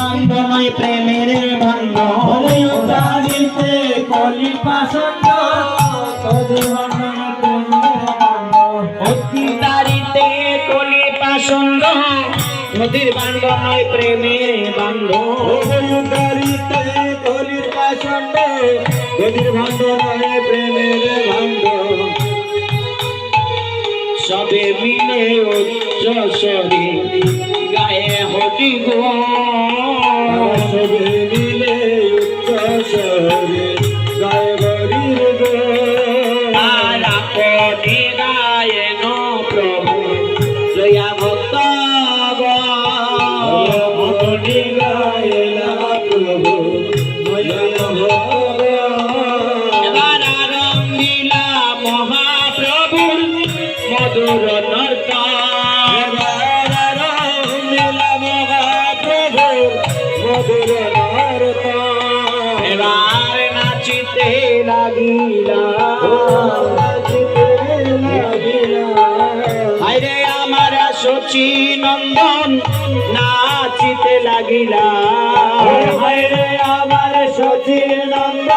বন্দময় প্রেমের বন্ধন তারিতে কলি পাশন্ড নদীর বান্ড নয় প্রেমের বান্ড তারিতে নয় প্রেমের বান্ড সবে মিলে উচ্চ শরীর গায়ে হটি গো। আপনি গায়েন প্রভু জয়া ভক্ত আপনি গায়েলা প্রভু ময়ূর ভগবান। এবার আরম্ভিলা মহাপ্রভুর মধুর নর্তন। এবার নাচিতে লাগিলা আমার সচি নন্দন নাচিতে লাগিলা। আমার সচির নন্দ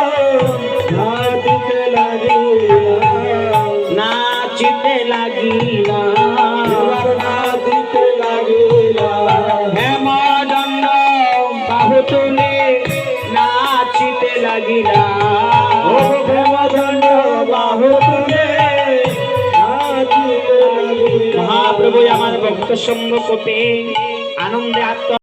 নাচিতে লাগিলা। নাচিতে লাগিলা। নাচিতে লাগিলা। হেমদণ্ড বাহু তুলে নাচিতে লাগিলা। আমার ভক্ত সঙ্গ কোপে আনন্দে আত্ম